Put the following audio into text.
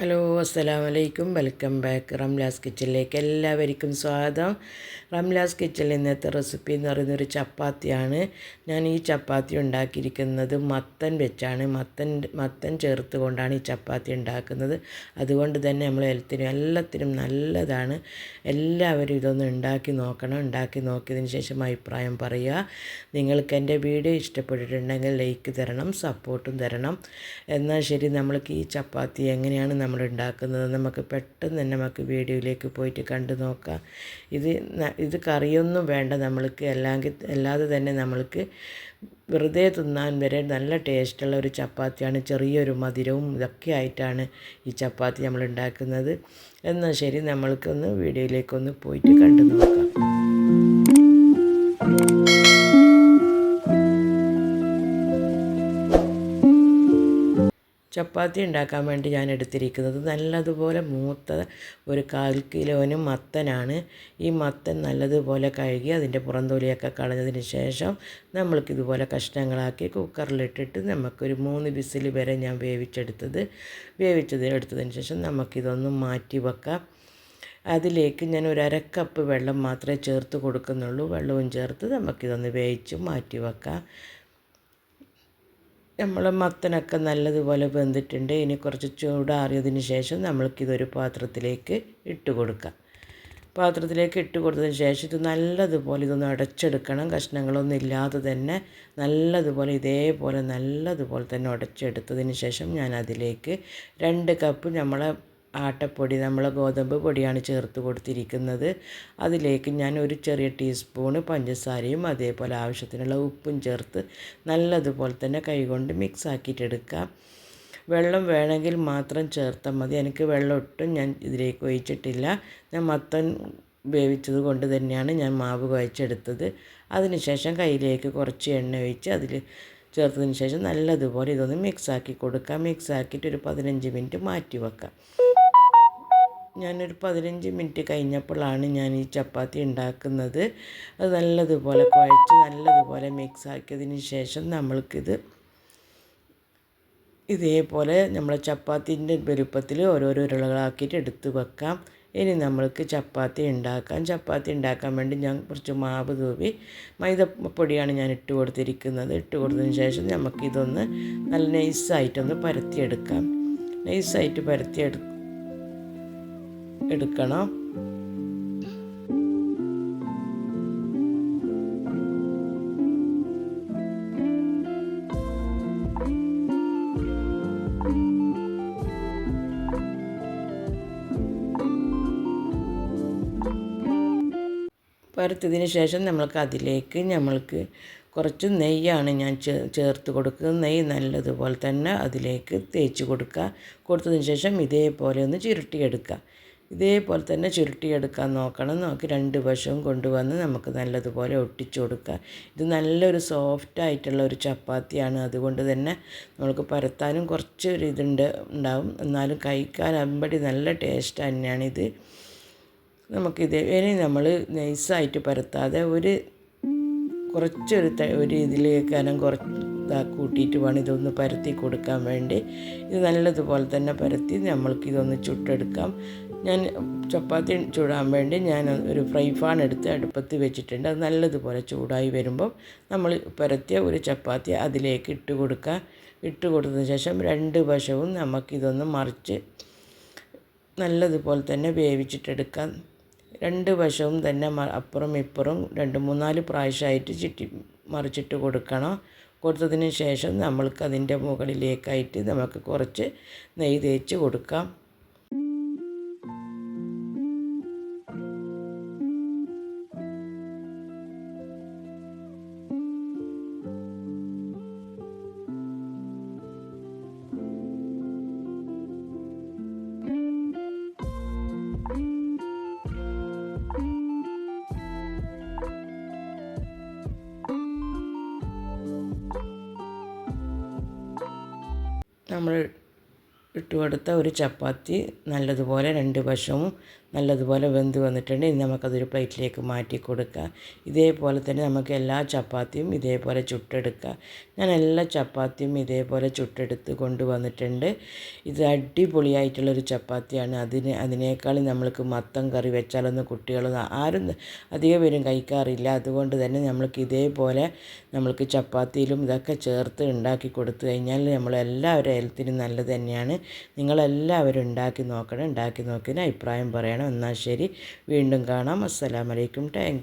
Hello അസ്സലാമു അലൈക്കും welcome back Ramla's കിച്ചണിലേക്ക് എല്ലാവർക്കും സ്വാഗതം. റംലാസ് കിച്ചണിൽ ഇന്നത്തെ റെസിപ്പി എന്ന് പറയുന്നൊരു ചപ്പാത്തിയാണ്. ഞാൻ ഈ ചപ്പാത്തി ഉണ്ടാക്കിയിരിക്കുന്നത് മത്തൻ വെച്ചാണ്. മത്തൻ മത്തൻ ചേർത്ത് കൊണ്ടാണ് ഈ ചപ്പാത്തി ഉണ്ടാക്കുന്നത്. അതുകൊണ്ട് തന്നെ നമ്മൾ ഹെൽത്തിനും എല്ലാത്തിനും നല്ലതാണ്. എല്ലാവരും ഇതൊന്ന് ഉണ്ടാക്കി നോക്കണം. ഉണ്ടാക്കി നോക്കിയതിന് ശേഷം അഭിപ്രായം പറയുക. നിങ്ങൾക്ക് എന്റെ വീഡിയോ ഇഷ്ടപ്പെട്ടിട്ടുണ്ടെങ്കിൽ ലൈക്ക് തരണം സപ്പോർട്ടും തരണം. എന്നാൽ ശരി നമ്മൾക്ക് ഈ ചപ്പാത്തി എങ്ങനെയാണ് നമ്മൾ ഉണ്ടാക്കുന്നത് നമുക്ക് പെട്ടെന്ന് തന്നെ നമുക്ക് വീഡിയോയിലേക്ക് പോയിട്ട് കണ്ടു നോക്കാം. ഇത് ഇത് കറിയൊന്നും വേണ്ട. നമ്മൾക്ക് അല്ലെങ്കിൽ അല്ലാതെ തന്നെ നമ്മൾക്ക് വെറുതെ തിന്നാൻ വരെ നല്ല ടേസ്റ്റുള്ള ഒരു ചപ്പാത്തിയാണ്. ചെറിയൊരു മധുരവും ഇതൊക്കെ ആയിട്ടാണ് ഈ ചപ്പാത്തി നമ്മൾ ഉണ്ടാക്കുന്നത് എന്നാൽ ശരി നമ്മൾക്കൊന്ന് വീഡിയോയിലേക്കൊന്ന് പോയിട്ട് കണ്ടു നോക്കാം. ചപ്പാത്തി ഉണ്ടാക്കാൻ വേണ്ടി ഞാൻ എടുത്തിരിക്കുന്നത് നല്ലതുപോലെ മൂത്ത ഒരു കാൽ കിലോന് മത്തനാണ്. ഈ മത്തൻ നല്ലതുപോലെ കഴുകി അതിന്റെ പുറംതൊലിയൊക്കെ കളഞ്ഞതിന് ശേഷം നമ്മൾക്കിതുപോലെ കഷ്ണങ്ങളാക്കി കുക്കറിലിട്ടിട്ട് നമുക്കൊരു മൂന്ന് വിസിൽ വരെ ഞാൻ വേവിച്ചെടുത്തത്. വേവിച്ചത് എടുത്തതിന് ശേഷം നമുക്കിതൊന്ന് മാറ്റി വെക്കാം. അതിലേക്ക് ഞാൻ ഒരു അരക്കപ്പ് വെള്ളം മാത്രമേ ചേർത്ത് കൊടുക്കുന്നുള്ളൂ. വെള്ളവും ചേർത്ത് നമുക്കിതൊന്ന് വേവിച്ച് മാറ്റി വെക്കാം. നമ്മൾ മത്തനൊക്കെ നല്ലതുപോലെ വെന്തിട്ടുണ്ട്. ഇനി കുറച്ച് ചൂടാറിയതിന് ശേഷം നമ്മൾക്കിതൊരു പാത്രത്തിലേക്ക് ഇട്ട് കൊടുക്കാം. പാത്രത്തിലേക്ക് ഇട്ട് കൊടുത്തതിന് ശേഷം ഇത് നല്ലതുപോലെ ഇതൊന്ന് അടച്ചെടുക്കണം. കഷ്ണങ്ങളൊന്നും ഇല്ലാതെ തന്നെ നല്ലതുപോലെ ഇതേപോലെ നല്ലതുപോലെ തന്നെ ഉടച്ചെടുത്തതിന് ശേഷം ഞാൻ അതിലേക്ക് രണ്ട് കപ്പ് നമ്മളെ ആട്ടപ്പൊടി നമ്മൾ ഗോതമ്പ് പൊടിയാണ് ചേർത്ത് കൊടുത്തിരിക്കുന്നത്. അതിലേക്ക് ഞാൻ ഒരു ചെറിയ ടീസ്പൂണ് പഞ്ചസാരയും അതേപോലെ ആവശ്യത്തിനുള്ള ഉപ്പും ചേർത്ത് നല്ലതുപോലെ തന്നെ കൈകൊണ്ട് മിക്സ് ആക്കിയിട്ടെടുക്കാം. വെള്ളം വേണമെങ്കിൽ മാത്രം ചേർത്താൽ മതി. എനിക്ക് വെള്ളം ഒട്ടും ഞാൻ ഇതിലേക്ക് ഒഴിച്ചിട്ടില്ല. ഞാൻ മത്തൻ വേവിച്ചത് കൊണ്ട് തന്നെയാണ് ഞാൻ മാവ് കുഴച്ചെടുത്തത്. അതിനുശേഷം കയ്യിലേക്ക് കുറച്ച് എണ്ണ ഒഴിച്ച് അതിൽ ചേർത്തതിന് ശേഷം നല്ലതുപോലെ ഇതൊന്ന് മിക്സ് ആക്കി കൊടുക്കാം. മിക്സ് ആക്കിയിട്ട് ഒരു പതിനഞ്ച് മിനിറ്റ് മാറ്റി വെക്കാം. ഞാനൊരു പതിനഞ്ച് മിനിറ്റ് കഴിഞ്ഞപ്പോഴാണ് ഞാൻ ഈ ചപ്പാത്തി ഉണ്ടാക്കുന്നത്. അത് നല്ലതുപോലെ കുഴച്ച് നല്ലതുപോലെ മിക്സ് ആക്കിയതിന് ശേഷം നമ്മൾക്കിത് ഇതേപോലെ നമ്മളെ ചപ്പാത്തിന്റെ വലുപ്പത്തിൽ ഓരോരോ ഉരുളകളാക്കിയിട്ട് എടുത്ത് വെക്കാം. ഇനി നമ്മൾക്ക് ചപ്പാത്തി ഉണ്ടാക്കാം. ചപ്പാത്തി ഉണ്ടാക്കാൻ വേണ്ടി ഞാൻ കുറച്ച് മാവ് തൂവി മൈദപ്പൊടിയാണ് ഞാൻ ഇട്ട് കൊടുത്തിരിക്കുന്നത്. ഇട്ട് കൊടുത്തതിന് ശേഷം നമുക്കിതൊന്ന് നല്ല നൈസായിട്ടൊന്ന് പരത്തിയെടുക്കാം. നൈസായിട്ട് പരത്തിയെടു എടുക്കണം. പരത്തതിന് ശേഷം നമ്മൾക്ക് അതിലേക്ക് നമ്മൾക്ക് കുറച്ച് നെയ്യാണ് ഞാൻ ചേർത്ത് കൊടുക്കുക നെയ്യ് നല്ലതുപോലെ തന്നെ അതിലേക്ക് തേച്ച് കൊടുക്കുക. കൊടുത്തതിന് ശേഷം ഇതേപോലെ ഒന്ന് ചുരുട്ടിയെടുക്കുക. ഇതേപോലെ തന്നെ ചുരുട്ടിയെടുക്കാൻ നോക്കണം. നോക്കി രണ്ട് വശവും കൊണ്ടുവന്ന് നമുക്ക് നല്ലതുപോലെ ഒട്ടിച്ചു കൊടുക്കുക ഇത് നല്ലൊരു സോഫ്റ്റ് ആയിട്ടുള്ള ഒരു ചപ്പാത്തിയാണ്. അതുകൊണ്ട് തന്നെ നമുക്ക് പരത്താനും കുറച്ച് ഒരു ഇതുണ്ട് ഉണ്ടാവും. എന്നാലും കഴിക്കാൻ അമ്പടി നല്ല ടേസ്റ്റ് തന്നെയാണിത് നമുക്കിത് ഇനി നമ്മൾ നൈസായിട്ട് പരത്താതെ ഒരു കുറച്ചൊരു ഒരു ഇതിലേക്ക് കനം കുറച്ച് കൂട്ടിയിട്ട് വേണം ഇതൊന്ന് പരത്തി കൊടുക്കാൻ വേണ്ടി. ഇത് നല്ലതുപോലെ തന്നെ പരത്തി നമ്മൾക്കിതൊന്ന് ചുട്ടെടുക്കാം. ഞാൻ ചപ്പാത്തി ചൂടാൻ വേണ്ടി ഞാൻ ഒരു ഫ്രൈ പാൻ എടുത്ത് അടുപ്പത്ത് വെച്ചിട്ടുണ്ട്. അത് നല്ലതുപോലെ ചൂടായി വരുമ്പം നമ്മൾ പരത്തിയ ഒരു ചപ്പാത്തി അതിലേക്ക് ഇട്ട് കൊടുക്കുക. ഇട്ട് കൊടുത്തതിന് ശേഷം രണ്ട് വശവും നമുക്കിതൊന്ന് മറിച്ച് നല്ലതുപോലെ തന്നെ വേവിച്ചിട്ടെടുക്കാം രണ്ട് വശവും തന്നെ അപ്പുറം ഇപ്പുറം രണ്ട് മൂന്നാൽ പ്രാവശ്യമായിട്ട് ചുറ്റി മറിച്ചിട്ട് കൊടുക്കണം. കൊടുത്തതിന് ശേഷം നമ്മൾക്ക് അതിന്റെ മുകളിലേക്കായിട്ട് നമുക്ക് കുറച്ച് നെയ്യ് തേച്ച് കൊടുക്കാം. നമ്മൾ ഇട്ട് കൊടുത്ത ഒരു ചപ്പാത്തി നല്ലതുപോലെ രണ്ട് വശവും നല്ലതുപോലെ വെന്ത് വന്നിട്ടുണ്ട്. ഇനി നമുക്കതൊരു പ്ലേറ്റിലേക്ക് മാറ്റി കൊടുക്കുക ഇതേപോലെ തന്നെ നമുക്ക് എല്ലാ ചപ്പാത്തിയും ഇതേപോലെ ചുട്ടെടുക്കുക ഞാൻ എല്ലാ ചപ്പാത്തിയും ഇതേപോലെ ചുട്ടെടുത്ത് കൊണ്ടുവന്നിട്ടുണ്ട് ഇത് അടിപൊളിയായിട്ടുള്ളൊരു ചപ്പാത്തിയാണ്. അതിന് അതിനേക്കാളും നമ്മൾക്ക് മത്തം കറി വെച്ചാലൊന്നും കുട്ടികളൊന്നും ആരും അധികം പേരും കഴിക്കാറില്ല. അതുകൊണ്ട് തന്നെ നമ്മൾക്ക് ഇതേപോലെ നമ്മൾക്ക് ചപ്പാത്തിയിലും ഇതൊക്കെ ചേർത്ത് ഉണ്ടാക്കി കൊടുത്തു കഴിഞ്ഞാൽ നമ്മളെല്ലാവരും ഹെൽത്തിനും നല്ലത് തന്നെയാണ്. നിങ്ങളെല്ലാവരും ഉണ്ടാക്കി നോക്കണം. ഉണ്ടാക്കി നോക്കിയതിന് അഭിപ്രായം പറയണം എന്നാൽ ശരി വീണ്ടും കാണാം. അസ്സലാമലൈക്കും താങ്ക്